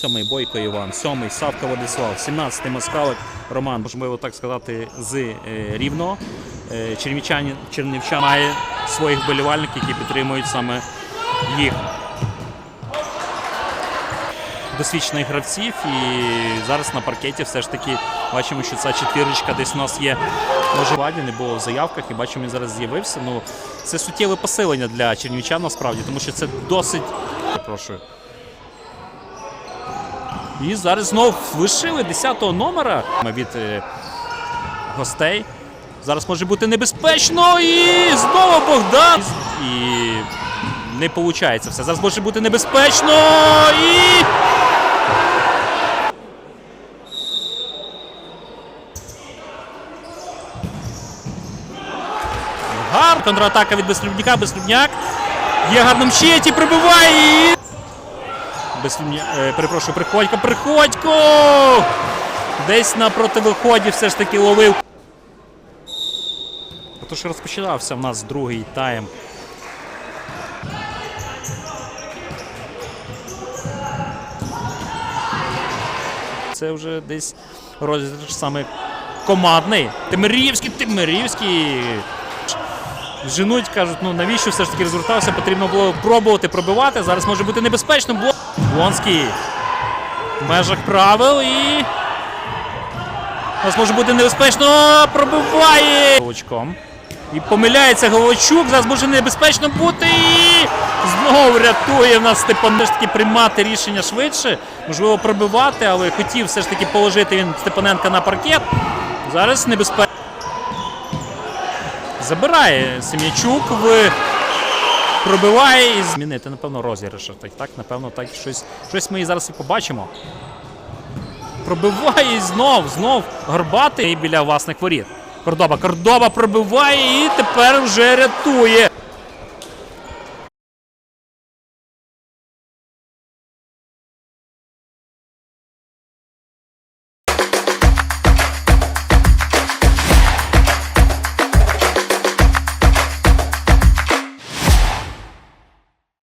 Сьомий Бойко Іван, сьомий Савка Владислав, 17-й Москалик Роман, можливо так сказати, з е, Рівного. Е, Чернівчанин, Чернівчан має своїх вболівальників, які підтримують саме їх. Досвідчених гравців, і зараз на паркеті все ж таки бачимо, що ця четвірочка десь у нас є. Може, в ладі не було в заявках, і бачимо, він зараз з'явився. Ну, це суттєве посилення для чернівчан насправді, тому що це досить. Прошу. І зараз знов лишили 10-го номера від е, гостей. Зараз може бути небезпечно. І знову Богдан. І не виходить все. Зараз може бути небезпечно. І. Гар. Контратака від Безслюбняка. Безслюбняк. Є гарним щиті, прибиває. І... Безслюбня... Е, перепрошую, Приходько, Приходько! Десь на противиході все ж таки ловив. Отож розпочинався в нас другий тайм. Це вже десь розіграш саме командний. Тимирівський, Тимирівський. Женуть, кажуть, ну навіщо все ж таки розвертався, потрібно було пробувати пробивати. Зараз може бути небезпечно. Бло- Блонський в межах правил і. Зараз може бути небезпечно. Пробиває Головачком. І помиляється Головачук. Зараз може небезпечно бути. І знову рятує в нас Степан. Таки приймати рішення швидше. Можливо, пробивати, але хотів все ж таки положити він Степаненка на паркет. Зараз небезпечно. Забирає Сем'ячук в пробиває і змінити, напевно, розіграш. Так, так, напевно, так щось, щось ми і зараз і побачимо. Пробиває і знов, знов горбатий і біля власних воріт. Кордоба, Кордоба пробиває і тепер вже рятує.